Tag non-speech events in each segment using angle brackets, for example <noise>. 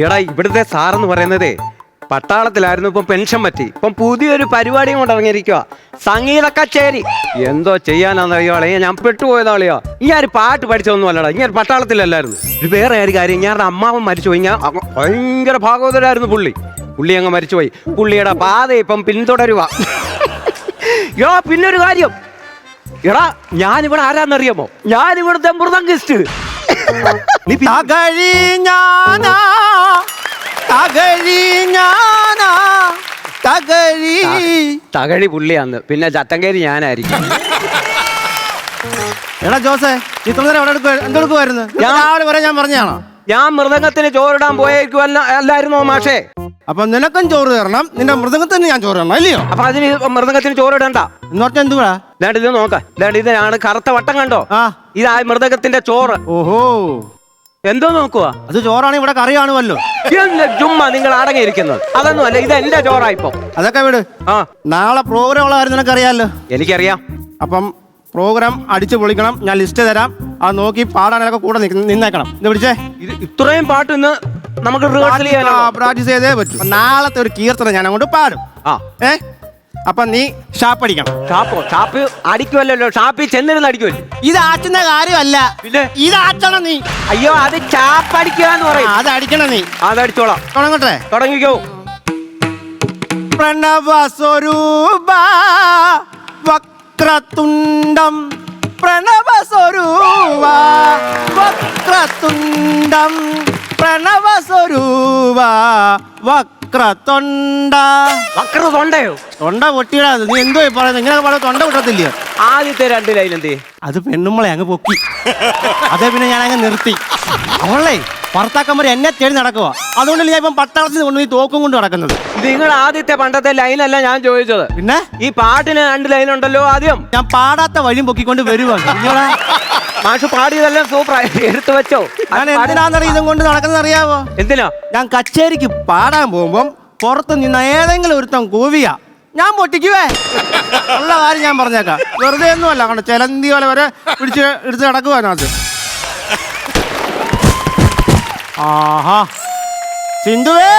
എടാ ഇവിടുത്തെ സാറെന്ന് പറയുന്നതേ പട്ടാളത്തിലായിരുന്നു ഇപ്പം പെൻഷൻ പറ്റി. ഇപ്പം പുതിയൊരു പരിപാടിയും കൊണ്ട് ഇറങ്ങിയിരിക്കുക സംഗീത കച്ചേരി. എന്തോ ചെയ്യാനാന്നറിയോളെ ഞാൻ പെട്ടുപോയതാളിയോ ഞാൻ പാട്ട് പഠിച്ചതൊന്നും അല്ലടാ. ഞാൻ പട്ടാളത്തിലല്ലായിരുന്നു. ഇത് വേറെ ഒരു കാര്യം? ഞാൻ അമ്മാവൻ മരിച്ചുപോയി. ഞാൻ ഭയങ്കര ഭാഗവതരായിരുന്നു പുള്ളി. പുള്ളി അങ്ങ് മരിച്ചുപോയി. പുള്ളിയുടെ പാത ഇപ്പം പിന്തുടരുക യോ പിന്നൊരു കാര്യം. എടാ ഞാനിവിടെ ആരാന്നറിയാമോ? ഞാനിവിടുത്തെ മൃതം ഗസ്റ്റ്. പി- തകഴി ഞാനാ തകഴി. തകഴി പുള്ളിയാന്ന്. പിന്നെ ചട്ടങ്കേരി ഞാനായിരിക്കും. എടാ ജോസേ ഇത്ര നേരം എവിടെ എന്തെടുക്കുമായിരുന്നു ഞാൻ- രാവിലെ വരെ ഞാൻ പറഞ്ഞാണോ ഞാൻ മൃദംഗത്തിന് ചോറിടാൻ പോയേക്കും അല്ലായിരുന്നോ മാഷേ? അപ്പൊ നിനക്കും ചോറ് തരണം നിന്റെ മൃദംഗത്തിന് ഞാൻ ചോറ് തരണം അല്ലയോ അപ്പൊ അതിന് മൃദംഗത്തിന് ചോറിടണ്ട എന്ന് പറഞ്ഞാൽ എന്തുവാ? ഇത് നോക്ക ഇതാണ്ട് ഇതിനാണ് കറുത്ത വട്ടം കണ്ടോ? ആ. ഇതാ മൃദംഗത്തിന്റെ ചോറ്. ഓഹോ. എന്തോ നോക്കുക അത് ചോറാണ് ഇവിടെ കറി കാണുമല്ലോ ജുമ്മ നിങ്ങൾ അടങ്ങിയിരിക്കുന്നത്? അതൊന്നും അല്ല ഇത് എന്റെ ചോറാ ഇപ്പൊ അതൊക്കെ വിട്. ആ. നാളെ പ്രോഗ്രാം ഉള്ള കാര്യം നിനക്കറിയാലോ? എനിക്കറിയാം. അപ്പം പ്രോഗ്രാം അടിച്ചു പൊളിക്കണം ഞാൻ ലിസ്റ്റ് തരാം. അത് നോക്കി പാടാനൊക്കെ കൂടെ നിക്ക്- നിന്നേക്കണം. ഇത് പിടിച്ചേ? ഇത് ഇത്രയും പാട്ട് ഇന്ന് നമുക്ക് റിഹേഴ്സൽ ചെയ്യാനോ? പ്രാക്ടീസ് ചെയ്തേ പറ്റും. നാളത്തെ ഒരു കീർത്തനം ഞാൻ അങ്ങോട്ട് പാടും. ആ. ഏ? അപ്പൊ നീ ഷാപ്പ് അടിക്കണം. ഷാപ്പോ ഷാപ്പ് അടിക്കുമല്ലോ ഷാപ്പിൽ ചെന്നിരുന്ന് അടിക്കുമല്ലോ ഇത് ആറ്റുന്ന കാര്യമല്ല. പിന്നെ? ഇത് ആറ്റണം നീ. അയ്യോ അത് ചാപ്പടിക്കുക എന്ന് ആ, പറയും അത് അടിക്കണം നീ. അതടിച്ചോളാം തുടങ്ങട്ടെ. തുടങ്ങിക്കോ. പ്രണവ സ്വരൂപ വക്രതുണ്ടം. പ്രണവ സ്വരൂപ വക്രതുണ്ടം. പ്രണവ സ്വരൂപ വക്രതൊണ്ട. വക്ര തൊണ്ടയോ തൊണ്ട പൊട്ടിയിടാ. നീ എന്തോ പറയുന്നത്? ഇങ്ങനെ പറയുന്നത് തൊണ്ട പൊട്ടത്തില്ലയോ? ആദ്യത്തെ രണ്ട് ലൈൻ എന്തേ? അത് പെണ്ണുമ്പളെ അങ്ങ് പൊക്കി. അതേ പിന്നെ ഞാൻ അങ്ങ് നിർത്തി. അവളെ ഭർത്താക്കന്മാർ എന്നെ തേടി നടക്കുക അതുകൊണ്ടല്ലേ ഞാൻ ഇപ്പം പട്ടാളത്തിൽ കൊണ്ട് ഈ തോക്കും കൊണ്ട് നടക്കുന്നത്. നിങ്ങൾ ആദ്യത്തെ പണ്ടത്തെ ലൈനല്ല ഞാൻ ചോദിച്ചത്. പിന്നെ? ഈ പാട്ടിന് രണ്ട് ലൈൻ ഉണ്ടല്ലോ ആദ്യം. ഞാൻ പാടാത്ത വഴിയും പൊക്കിക്കൊണ്ട് വരുവാണ്. മാഷു മാഷ് പാടിയതെല്ലാം സൂപ്പർ എടുത്തു വെച്ചോ. ഞാൻ ഇതും കൊണ്ട് നടക്കുന്നത് അറിയാവോ? എന്തിനാ? ഞാൻ കച്ചേരിക്ക് പാടാൻ പോകുമ്പം പുറത്ത് നിന്ന് ഏതെങ്കിലും ഒരുത്തം കൂവിയ. ഞാൻ പൊട്ടിക്കുവേ. ഉള്ള കാര്യം ഞാൻ പറഞ്ഞേക്കാം. വെറുതെ ഒന്നുമല്ല കണ്ടോ? ചിലന്തി പോലെ വരെ പിടിച്ച് എടുത്ത് കിടക്കുവാനത് ആഹാ. സിന്ധുവേ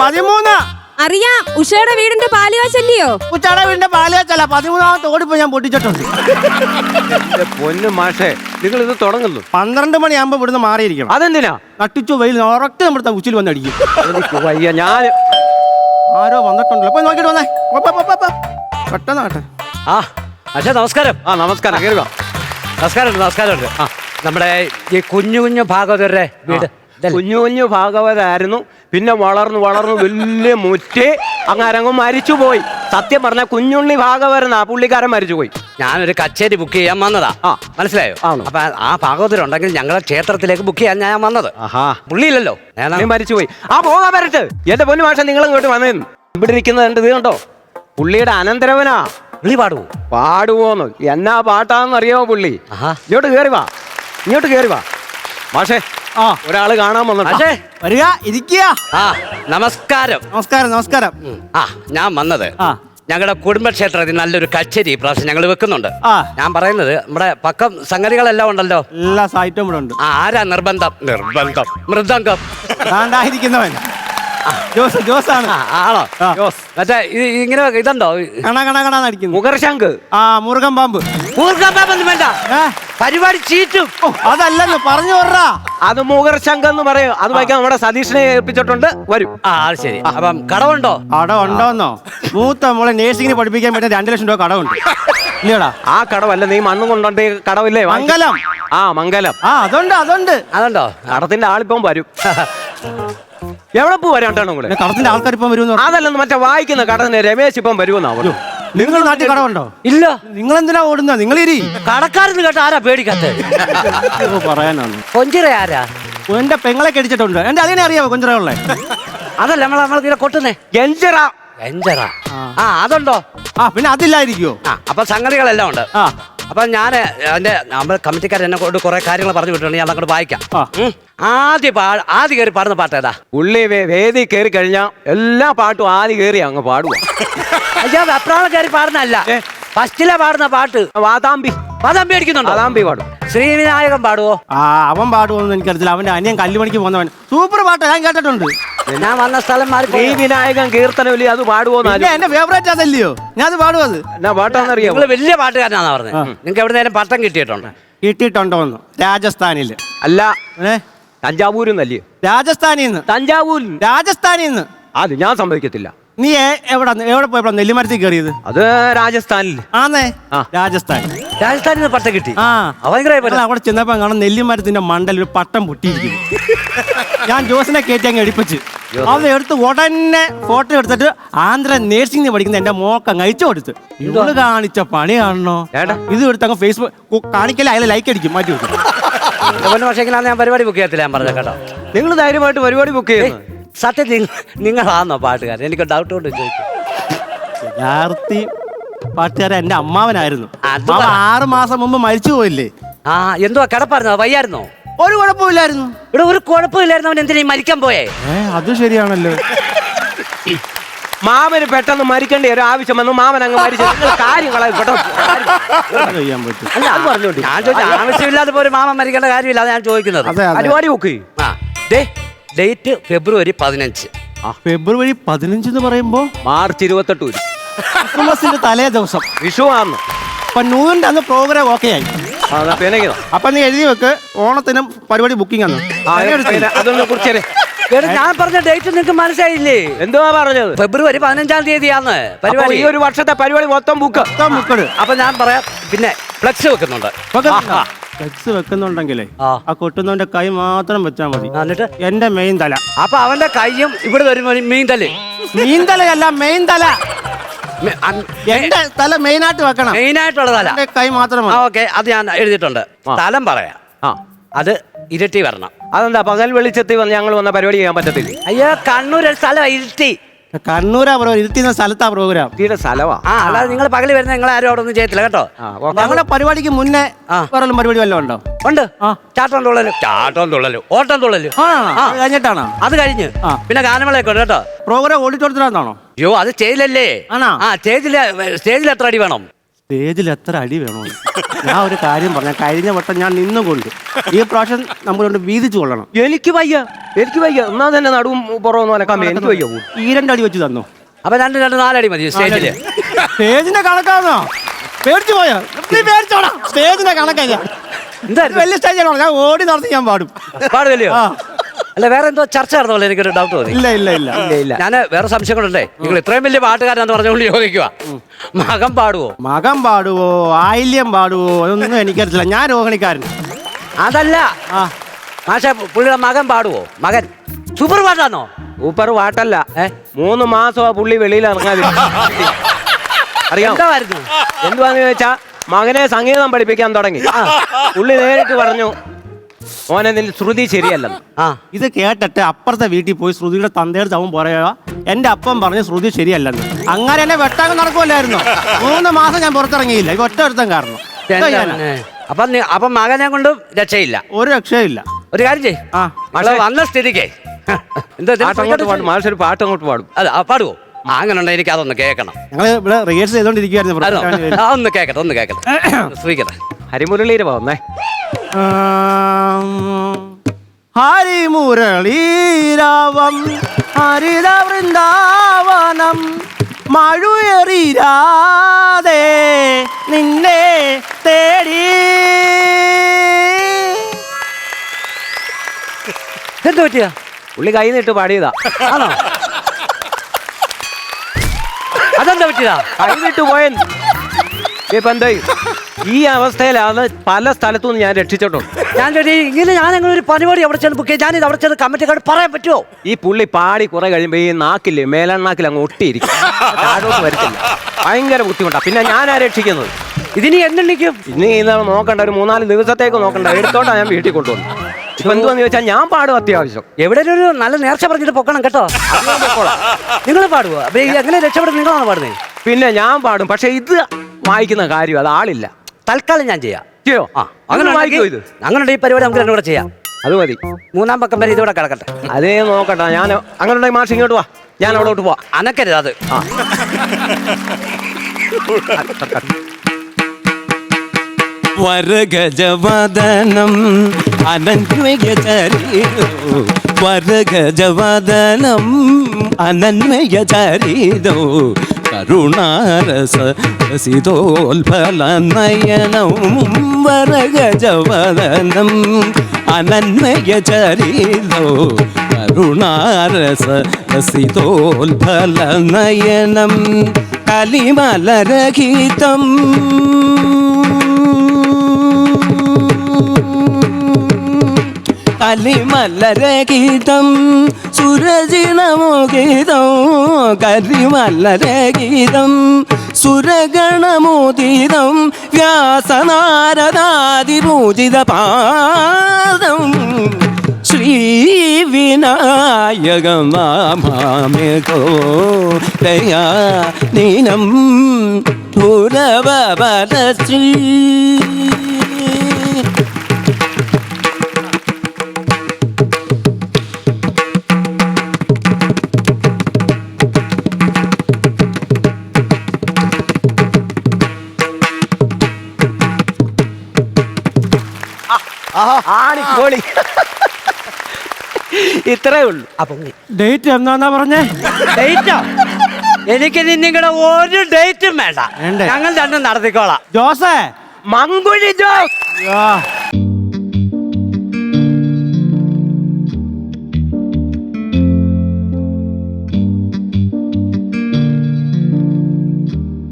പതിമൂന്ന്. അറിയാം ഉഷയുടെ വീടിന്റെ പാലുകാശല്ലയോ ഉച്ചയുടെ വീടിന്റെ പാലിയച്ചല്ല പതിമൂന്നാമത്തെ ഓടിപ്പോ ഞാൻ പൊട്ടിച്ചിട്ടുണ്ട്. പൊന്നു മാഷേ നിങ്ങൾ ഇത് തുടങ്ങുന്നു. പന്ത്രണ്ട് മണിയാകുമ്പോ ഇവിടുന്ന് മാറിയിരിക്കണം. അതെന്തിനാ? കട്ടിച്ചു വെയിൽ ഉറക്കെ നമ്മുടെ ഉച്ചിൽ വന്നടിക്കും. വയ്യ ഞാൻ ആരോ വന്നിട്ടുണ്ടല്ലോ. പോയി നോക്കിട്ട് വന്നേ. പെട്ടെന്ന് ആട്ടെ. ആ അച്ഛാ നമസ്കാരം. ആ നമസ്കാരം കേൾക്കാം. നമസ്കാരമുണ്ട് നമസ്കാരം ആ നമ്മുടെ ഈ കുഞ്ഞു കുഞ്ഞു ഭാഗവതരുടെ വീട്? കുഞ്ഞു കുഞ്ഞു ഭാഗവതായിരുന്നു. പിന്നെ വളർന്നു വളർന്നു വലിയ മുറ്റി. അങ്ങാരങ്ങ് മരിച്ചുപോയി. സത്യം പറഞ്ഞ കുഞ്ഞുണ്ണി ഭാഗവരനാ പുള്ളിക്കാരൻ മരിച്ചുപോയി. ഞാനൊരു കച്ചേരി ബുക്ക് ചെയ്യാൻ വന്നതാ. ആ. മനസ്സിലായോ? ആണോ? അപ്പൊ ആ ഭാഗവതരുണ്ടെങ്കിൽ ഞങ്ങളെ ക്ഷേത്രത്തിലേക്ക് ബുക്ക് ചെയ്യാൻ ഞാൻ വന്നത്. ആഹാ. പുള്ളിയില്ലല്ലോ. ഞാൻ പോയി മരിച്ചുപോയി. ആ പോകാൻ വരട്ട്. എന്റെ പൊന്നു മാഷ നിങ്ങൾ ഇങ്ങോട്ട് വന്നേന്ന് ഇവിടെ ഇരിക്കുന്നത് കണ്ട് ഇത് കണ്ടോ? പുള്ളിയുടെ അനന്തരവനാ. പുള്ളി പാടുവോ? പാടുവോന്ന്. എന്നാ പാട്ടാന്നറിയോ അറിയാമോ പുള്ളി? ആഹാ. ഇങ്ങോട്ട് കേറി വാ. ഇങ്ങോട്ട് കേറി വാ. മാഷേ ആ. ഒരാൾ കാണാൻ വന്നു പക്ഷേ വരിക ഇരിക്കുക. ആ നമസ്കാരം. നമസ്കാരം നമസ്കാരം. ആ ഞാൻ വന്നത് ആ. ഞങ്ങളുടെ കുടുംബക്ഷേത്രത്തിൽ നല്ലൊരു കച്ചേരി പ്രാവശ്യം ഞങ്ങൾ വെക്കുന്നുണ്ട്. ആ. ഞാൻ പറയുന്നത് നമ്മുടെ പക്കം സംഗതികളെല്ലാം ഉണ്ടല്ലോ. എല്ലാ സാഹിത്യം ഇവിടെ ഉണ്ട്. ആ, ആരാ നിർബന്ധം? നിർബന്ധം. മൃദംഗം. താണ്ടായിരിക്കുന്നവൻ ജോസ് ജോസ് ആണ്? ആണോ. ജോസ്. മറ്റേ ഇത് ഇങ്ങനെ ഇതുണ്ടോ? കണ കണ കണാന്ന് അടിക്കുന്നു മുഖർശങ്ക് ആ മുറുകൻ പാമ്പ്. ഊർജാപാപൊന്നും വേണ്ട. പരിപാടി ചീറ്റും. അതല്ലെന്ന് പറഞ്ഞു പറ അത് മുഖർശങ്ക് എന്ന് പറയും. അത് വായിക്കാൻ നമ്മുടെ സതീഷിനെ ഏൽപ്പിച്ചിട്ടുണ്ട്. വരും. ആ അത് ശരി. അപ്പം കടവുണ്ടോ? കട ഉണ്ടോന്നോ? മൂത്ത മോളെ നേഴ്സിംഗിന് പഠിപ്പിക്കാൻ പറ്റുന്ന രണ്ട് ലക്ഷം രൂപ കടമുണ്ട് ഇല്ലടാ. ആ കടവല്ല നീ മണ്ണും കൊണ്ടോണ്ട് കടവില്ലേ? മംഗലം. ആ മംഗലം. ആ അതുണ്ട് അതുണ്ട്. അതുണ്ടോ? കടത്തിന്റെ ആളിപ്പം വരും. എവിടെ പോ വരാണ്ടാണോ കൂടെ? കടത്തിന്റെ ആൾക്കാർ ഇപ്പം വരും അതല്ലെന്ന് മറ്റേ വായിക്കുന്ന കടത്തിന് രമേശ് ഇപ്പം വരുമെന്നാ പറഞ്ഞു. നിങ്ങൾ നാട്ടിൽ കടമുണ്ടോ ഇല്ല. നിങ്ങൾ എന്തിനാ ഓടുന്ന നിങ്ങൾ ഇരി കടക്കാരെന്ന് കേട്ട ആരാ പേടിക്കാത്ത? പറയാനാണ്. കൊഞ്ചിറ ആരാ? എന്റെ പെങ്ങളെ കടിച്ചിട്ടുണ്ട്. എന്റെ അതിനെ അറിയാവോ ഉള്ളേ അതല്ല നമ്മൾ നമ്മൾ തീരെ കൊട്ടുന്നേ. ഗഞ്ചറ. ഗഞ്ചറ. ആ. അതുണ്ടോ? ആ പിന്നെ അതില്ലായിരിക്കോ ആ അപ്പൊ സംഗതികളെല്ലാം ഉണ്ട്. ആ. അപ്പൊ ഞാൻ എന്റെ നമ്മുടെ കമ്മിറ്റിക്കാർ എന്നെ കൊണ്ട് കുറെ കാര്യങ്ങൾ പറഞ്ഞു വിട്ടിട്ടുണ്ട്. ഞാൻ അങ്ങോട്ട് വായിക്കാം. ഉം. ആദ്യ പാ ആദ്യ കയറി പാടുന്ന പാട്ട് ഏതാ? ഉള്ളി വേ- വേദി കയറി കഴിഞ്ഞാൽ എല്ലാ പാട്ടും ആദ്യം കയറി അങ്ങ് പാടുക. അയ്യാ വെപ്രാളം കയറി പാടുന്നല്ല ഫസ്റ്റിലെ പാടുന്ന പാട്ട് വാതാമ്പി. വാതാമ്പി അടിക്കുന്നുണ്ട്? വാതാമ്പി പാടും. ശ്രീവിനായകൻ പാടുവോ? ആ അവൻ പാടുമെന്ന് എനിക്കറിയില്ല അവന്റെ അനിയൻ കല്ലുമണിക്ക് പോകുന്നവൻ സൂപ്പർ പാട്ട് ഞാൻ കേട്ടിട്ടുണ്ട്. ഞാൻ വന്ന സ്ഥലം മാറി ശ്രീ വിനായകൻ കീർത്തനവിലി അത് പാടുവോ എന്റെ ഫേവറേറ്റ് അതല്ലയോ? ഞാൻ അത് പാടുവോ അത്. എന്നാ പാട്ടാന്നറിയാമോ നിങ്ങൾ വലിയ പാട്ടുകാരനാണെന്ന് പറഞ്ഞത് നിങ്ങൾക്ക് എവിടെ നേരം പട്ടം കിട്ടിയിട്ടുണ്ട്. എന്ന് രാജസ്ഥാനിൽ അല്ല. തഞ്ചാവൂരിൽ നിന്നല്ലേ രാജസ്ഥാനിൽ നിന്ന് തഞ്ചാവൂരിൽ രാജസ്ഥാനിൽ നിന്ന് അത് ഞാൻ സമ്മതിക്കത്തില്ല. നീ എവിടെ? എവിടെ പോയപ്പോ നെല്ലിമരത്തിൽ കയറിയത് അത് രാജസ്ഥാനിൽ. ആന്നേ? രാജസ്ഥാൻ. രാജസ്ഥാനിൽ പട്ടം കിട്ടി. ആ. അവിടെ ചെന്നപ്പോ കാണാൻ നെല്ലിമരത്തിന്റെ മണ്ടൽ ഒരു പട്ടം പൊട്ടിയിരിക്കുന്നു. ഞാൻ ജോസിനെ കയറ്റി അങ്ങ് എടുപ്പിച്ച്. അത് എടുത്ത് ഉടനെ ഫോട്ടോ എടുത്തിട്ട് ആന്ധ്ര നേഴ്സിംഗ് പഠിക്കുന്ന എന്റെ മോക്ക അയച്ചു കൊടുത്ത്. ഇവൾ കാണിച്ച പണി കാണണോ. ഇത് എടുത്ത് അങ്ങ് ഫേസ്ബുക്ക് കാണിക്കല അതിൽ ലൈക്ക് അടിക്കും. മാറ്റി വെക്കും. പക്ഷേ ഞാൻ പരിപാടി ബുക്ക് ചെയ്യത്തില്ല ഞാൻ പറഞ്ഞ കേട്ടോ. നിങ്ങൾ ധൈര്യമായിട്ട് പരിപാടി ബുക്ക് ചെയ്യുന്നു. സത്യം നിങ്ങൾ നിങ്ങളാണോ പാട്ടുകാരൻ? എനിക്ക് ഡൗട്ട് കൊണ്ട് ചോദിക്കും. യഥാർത്ഥി പാട്ടുകാരൻ എന്റെ അമ്മാവനായിരുന്നു. അത് അവൻ ആറ് മാസം മുമ്പ് മരിച്ചു പോയില്ലേ? ആ എന്തുവാ കിടപ്പായിരുന്നോ? വയ്യായിരുന്നോ? ഒരു കുഴപ്പമില്ലായിരുന്നു. ഇവിടെ ഒരു കുഴപ്പമില്ലായിരുന്നു അവൻ എന്തിനാ ഈ മരിക്കാൻ പോയേ? ഏ അത് ശരിയാണല്ലോ. മാമന് പെട്ടെന്ന് മരിക്കേണ്ട ഒരു ആവശ്യം വന്നു. മാമൻ അങ്ങ് മരിച്ചു. നിങ്ങൾ അത് ചെയ്യാൻ പറ്റും? അല്ല അത് പറഞ്ഞോണ്ട് ഞാൻ ചോദിച്ചു ആവശ്യമില്ലാതെ പോലും മാമൻ മരിക്കേണ്ട കാര്യമില്ല അത് ഞാൻ ചോദിക്കുന്നത്. അതെ അതെ. പരിപാടി ആ. ദേ ഡേറ്റ് ഫെബ്രുവരി പതിനഞ്ച്. ഫെബ്രുവരി പതിനഞ്ച് എന്ന് പറയുമ്പോ? മാർച്ച് ഇരുപത്തെട്ട് വരും. ക്രിസ്മസിന്റെ തലേ ദിവസം. വിഷു ആണ് അപ്പൊ നൂറിന്റെ അന്ന് പ്രോഗ്രാം ഓക്കെ ആയി. അപ്പൊ നീ എഴുതി വെക്ക് ഓണത്തിനും പരിപാടി ബുക്കിംഗ് ആണ്. ആ, അതൊന്ന് എടാ, ഞാൻ പറഞ്ഞ ഡേറ്റ് നിങ്ങൾക്ക് മനസ്സിലായില്ലേ? എന്തുവാ പറഞ്ഞത്? ഫെബ്രുവരി പതിനഞ്ചാം തീയതിയാണ് അപ്പൊ പരിപാടി. ഈ ഒരു വർഷത്തെ പരിപാടി മൊത്തം ബുക്ക് മുക്കട് അപ്പൊ ഞാൻ പറയാം പിന്നെ ഫ്ലെക്സ് വെക്കുന്നുണ്ട്. ഫ്ലെക്സ് വെക്കുന്നുണ്ടെങ്കിലേ ആ. കൊട്ടുന്നവന്റെ കൈ മാത്രം വെച്ചാൽ മതി. എന്നിട്ട്? എന്റെ മെയിൻ തല. അപ്പൊ അവന്റെ കൈയും ഇവിടെ വരുമ്പോ മെയിൻ തല. മെയിൻ തലയല്ല മെയിൻ തല. എന്റെ തല മെയിൻ ആയിട്ട് വെക്കണം. മെയിൻ ആയിട്ടുള്ള തല. കൈ മാത്രം ഓക്കെ. അത് ഞാൻ എഴുതിയിട്ടുണ്ട്. തലം സ്ഥലം പറയാം. ആ. അത് ഇരട്ടി വരണം. അതെന്താ പകൽ വെളിച്ചത്തിൽ വന്ന് ഞങ്ങൾ വന്ന പരിപാടി ചെയ്യാൻ പറ്റത്തില്ല? അയ്യോ കണ്ണൂർ സ്ഥലം ഇരുട്ടി. കണ്ണൂരാ ബ്രോ ഇരുത്തുന്ന സ്ഥലത്താ പ്രോഗ്രാം തീരെ സ്ഥലവാ ആ അല്ലാതെ നിങ്ങൾ പകൽ വരുന്ന നിങ്ങൾ ആരും അവിടെ ഒന്നും ചെയ്യത്തില്ല കേട്ടോ. ഞങ്ങളെ ഞങ്ങളുടെ പരിപാടിക്ക് മുന്നേ ആ. വേറെ വല്ല പരിപാടി വല്ലതും ഉണ്ടോ? ഉണ്ട്. ചാട്ടം തുള്ളലും. ചാട്ടം തുള്ളലും. ഓട്ടം തുള്ളലും. കഴിഞ്ഞിട്ടാണോ? അത് കഴിഞ്ഞ്. പിന്നെ ഗാനമേളയൊക്കെ ഉണ്ട് കേട്ടോ. പ്രോഗ്രാം ഓഡിറ്റോറിയത്തിലാണോ അയ്യോ അത് സ്റ്റേജിലല്ലേ ആണോ? ആ സ്റ്റേജിൽ സ്റ്റേജിൽ എത്ര അടി വേണം? സ്റ്റേജിൽ എത്ര അടി വേണോ? ഞാൻ ഒരു കാര്യം പറഞ്ഞ കഴിഞ്ഞ വട്ടം ഞാൻ നിന്നുകൊണ്ട് ഈ പ്രാവശ്യം നമ്മളുകൊണ്ട് വീതിച്ചു കൊള്ളണം. എനിക്ക് വയ്യ എനിക്ക് വയ്യ. എന്നാ തന്നെ നടുവും പുറമൊന്നും അനക്കാൻ എനിക്ക് വയ്യ ഈ രണ്ടടി വെച്ച് തന്നോ? അപ്പൊ രണ്ട് രണ്ട് നാലടി മതി സ്റ്റേജിൽ. സ്റ്റേജിന്റെ കണക്കാണോ പേടിച്ചു പോയോ? നീ പേടിച്ചോടാ. സ്റ്റേജിന്റെ കണക്കാ വലിയ സ്റ്റേജിലാണോ ഞാൻ ഓടി നടത്തി ഞാൻ പാടും. ആ. അല്ല വേറെ എന്തോ ചർച്ച നടന്ന പോലെ എനിക്കൊരു ഡൗട്ട് തോന്നി. ഇല്ല ഇല്ല ഇല്ല. ഇല്ല ഇല്ല. ഞാൻ വേറെ സംശയങ്ങളുണ്ടേ നിങ്ങൾ ഇത്രയും വലിയ പാട്ടുകാരാന്ന് പറഞ്ഞുകൊണ്ട് ചോദിക്കുക മകം പാടുവോ? മകം പാടുവോ? ആയില്യം പാടുവോ? അതൊന്നും എനിക്കറിയില്ല ഞാൻ രോഹിണിക്കാരൻ. അതല്ല. ആ. മാഷ പുള്ളിയുടെ മകൻ പാടുവോ? മകൻ. സൂപ്പർ പാട്ടാണോ സൂപ്പർ പാട്ടല്ല. ഏ? മൂന്ന് മാസം ആ പുള്ളി വെളിയിൽ ഇറങ്ങാതി അറിയാം എന്തായിരുന്നു? എന്തുവാന്ന് ചോദിച്ചാ മകനെ സംഗീതം പഠിപ്പിക്കാൻ തുടങ്ങി. പുള്ളി നേരിട്ട് പറഞ്ഞു മോനെ നിന്റെ ശ്രുതി ശരിയല്ലെന്ന്. ആ. ഇത് കേട്ടിട്ട് അപ്പുറത്തെ വീട്ടിൽ പോയി ശ്രുതിയുടെ തന്തയുടെ അവൻ പറയുക എന്റെ അപ്പം പറഞ്ഞ് ശ്രുതി ശരിയല്ലെന്ന്. അങ്ങനെ എന്നെ വെട്ടാങ്ങ് നടക്കുമല്ലായിരുന്നു മൂന്ന് മാസം ഞാൻ പുറത്തിറങ്ങിയില്ല. ഈ ഒറ്റ ഒരുത്തം കാരണം. എന്താ? എന്താണ്? അപ്പൊ നി- അപ്പൊ മകനെ കൊണ്ടും രക്ഷയില്ല. ഒരു രക്ഷയില്ല. ഒരു കാര്യം ചെയ് ആ. മകളെ വന്ന സ്ഥിതിക്ക്. എന്താ ഇതിന് പാട്ട് അങ്ങോട്ട് പാടും. മാഷൊരു പാട്ട് അങ്ങോട്ട് പാടും. അല്ല ആ, പാടുവോ? ആ, അങ്ങനെ ഉണ്ടെങ്കിൽ എനിക്ക് അതൊന്ന് കേൾക്കണം. ഞങ്ങൾ ഇവിടെ റിഹേഴ്സൽ ചെയ്തോണ്ടിരിക്കുവായിരുന്നു അതൊന്ന് പുറത്തിറങ്ങാൻ ആ, ഒന്ന് കേക്കട്ടെ ഒന്ന് കേക്കട്ടെ. <coughs> ശ്രമിക്കട്ടെ ഹരിമുരളീര് വന്നേ. ഹരിമുരളീരാവം ഹരിത വൃന്ദാവനം മഴുയറിരാതെ നിന്നെ തേടി. എന്ത് പറ്റിയ? പുള്ളി കൈ നീട്ട് പാടിയതാ. ആണോ? അതെന്താ പറ്റിയതാ? കൈ നീട്ട് പോയെന്ന്. ഇപ്പൊ എന്തായി ഈ അവസ്ഥയിലാണ് പല സ്ഥലത്തുനിന്ന് ഞാൻ രക്ഷിച്ചിട്ടുണ്ട്. ഞാൻ ചോദി ഇങ്ങനെ ഞാൻ അങ്ങനെ ഒരു പരിപാടി അവിടെ ചെന്ന് ബുക്ക് ഞാൻ ഇത് അവിടെ ചെന്ന് കമ്മിറ്റിക്കാട് പറയാൻ പറ്റുമോ? ഈ പുള്ളി പാടി കുറെ കഴിയുമ്പോൾ ഈ നാക്കില്ലേ മേലാണ്ണാക്കിൽ അങ്ങ് ഒട്ടിയിരിക്കും. താഴോട്ട് വരത്തില്ല. ഭയങ്കര ബുദ്ധിമുട്ടാ. പിന്നെ ഞാനാ രക്ഷിക്കുന്നത്. ഇതിനി എന്നെണ്ണിക്കും. ഇനി ഇന്ന് നോക്കണ്ട ഒരു മൂന്നാൽ ദിവസത്തേക്ക് നോക്കണ്ട. എടുത്തോണ്ടാ ഞാൻ വീട്ടിൽ കൊണ്ടുവന്നു ഇപ്പൊ എന്തുവാന്ന് ചോദിച്ചാൽ ഞാൻ പാടും അത്യാവശ്യം. എവിടെ ഒരു നല്ല നേർച്ച പറഞ്ഞിട്ട് പൊക്കണം കേട്ടോ. നിങ്ങൾ പാടുവോ? അപ്പൊ എങ്ങനെ രക്ഷപ്പെടും നിങ്ങളാണ് പാടുന്നത് പിന്നെ ഞാൻ പാടും. പക്ഷെ ഇത് വായിക്കുന്ന കാര്യം അത് ആളില്ല. തൽക്കാലം ഞാൻ ചെയ്യാം. ചെയ്യോ? ആ അങ്ങനെ വായിക്കോ ഇത്. അങ്ങനെ ഈ പരിപാടി നമുക്ക് രണ്ടുകൂടെ ചെയ്യാം. അത് മതി. മൂന്നാം പക്കം വരെ ഇതോടെ കിടക്കട്ടെ. അതേ നോക്കട്ടെ. ഞാൻ അങ്ങനെ ഉണ്ടെങ്കിൽ മാഷ് ഇങ്ങോട്ട് വാ. ഞാൻ അവിടോട്ട് പോവാ. അനക്കരുത് അത്. ആ. വരഗജവദനം അനന്വയചരീരോ വരഗജവദനം അനന്വയചരീരോ കരുണാരസ സിതോൽഫല രസിതോൽഫലനയനം വരഗജവദനം ചരിതോ കരുണാരസ സിതോൽഫല നയനം കലിമലരഹിതം. കലിമല്ലരഗീതം സുരജിണമുഗീതം കരിമല്ലരഗീതം സുരഗണമോദീതം വ്യാസനാരദാതിപൂജിത പാദം ശ്രീവിനായകമാമേകോ ദയാ നീനം ഭൂരവരശ്രീ ആണിക്കോളി ഇത്രേ ഉള്ളൂ. അപ്പൊ ഡേറ്റ് എന്നാന്നാ പറഞ്ഞേ? ഡേറ്റോ എനിക്ക് നിങ്ങളുടെ ഒരു ഡേറ്റും വേണ്ട. ഞങ്ങൾ രണ്ടും നടത്തിക്കോളാം. ജോസേ? മങ്കുഴി ജോ യാ.